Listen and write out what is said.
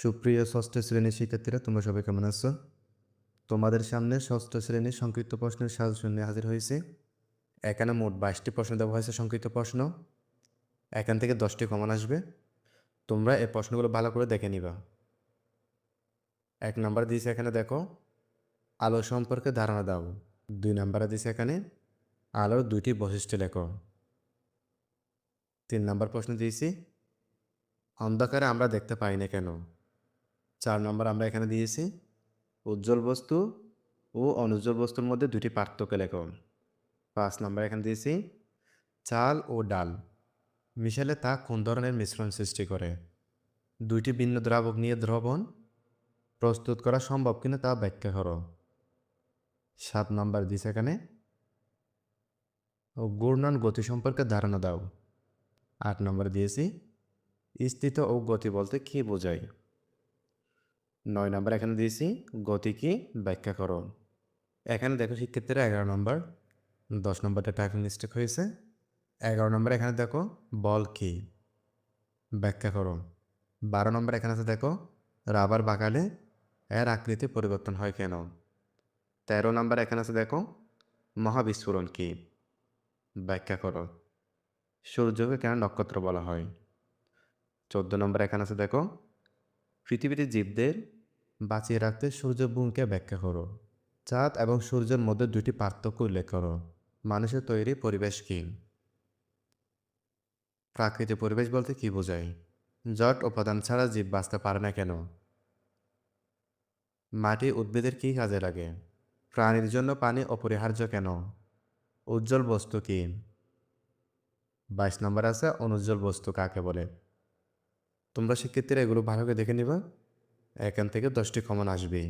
সুপ্রিয় ষষ্ঠ শ্রেণির শিক্ষার্থীরা, তোমরা সবাই কেমন আছো? তোমাদের সামনে ষষ্ঠ শ্রেণির সংক্ষিপ্ত প্রশ্নের সাজেশন হাজির হয়েছে। এখানে মোট বাইশটি প্রশ্ন দেওয়া হয়েছে সংক্ষিপ্ত প্রশ্ন। এখান থেকে দশটি কমন আসবে। তোমরা এই প্রশ্নগুলো ভালো করে দেখে নিবা। এক নাম্বার দিয়েছে এখানে দেখো, আলো সম্পর্কে ধারণা দাও। দুই নাম্বারে দিয়েছে এখানে, আলোর দুইটি বৈশিষ্ট্য লেখো। তিন নাম্বার প্রশ্ন দিয়েছি, অন্ধকারে আমরা দেখতে পাই না কেন? চার নম্বর আমরা এখানে দিয়েছি। উজ্জ্বল বস্তু ও অনুজ্জ্বল বস্তুর মধ্যে দুটি পার্থক্য লেখো। পাঁচ নম্বর এখানে দিয়েছি, চাল ও ডাল। মিশালে তা কোন ধরনের মিশ্রণ সৃষ্টি করে? দুইটি ভিন্ন দ্রাবক নিয়ে দ্রবণ প্রস্তুত করা সম্ভব কিনা তা ব্যাখ্যা করো। সাত নম্বর দিয়েছে এখানে, ও ঘূর্ণন গতি সম্পর্কে ধারণা দাও। আট নম্বর দিয়েছি, স্থিত ও গতি বলতে কী বোঝায়? নয় নম্বর এখানে দিয়েছি, গতি কি? ব্যাখ্যা করো। এখানে দেখো শিক্ষার্থীরা এগারো নম্বর, দশ নম্বরটা টাইপিং মিস্টেক হয়েছে। এগারো নম্বর এখানে দেখো, বল কি? ব্যাখ্যা করো। বারো নম্বর এখানে আছে দেখো, রাবার বাগালে এর আকৃতি পরিবর্তন হয় কেন? তেরো নম্বর এখানে আছে দেখো, মহাবিস্ফোরণ কি? ব্যাখ্যা করো। সূর্যকে কেন নক্ষত্র বলা হয়? চোদ্দ নম্বর এখানে আছে দেখো পৃথিবীতে জীবদের বাঁচিয়ে রাখতে সূর্য ভূমিকা ব্যাখ্যা করো। চাঁদ এবং সূর্যের মধ্যে দুটি পার্থক্য উল্লেখ করো। মানুষের তৈরি পরিবেশ কি? প্রাকৃতিক পরিবেশ বলতে কি বোঝায়? জট উপাদান ছাড়া জীব বাঁচতে পারে না কেন? মাটি উদ্ভিদের কি কাজে লাগে? প্রাণীর জন্য পানি অপরিহার্য কেন? উজ্জ্বল বস্তু কি? বাইশ নম্বর আছে, অনুজ্জ্বল বস্তু কাকে বলে? তোমরা শিক্ষার্থীরা এগুলো ভালো করে দেখে নিবা। এখান থেকে দশটি কমন আসবে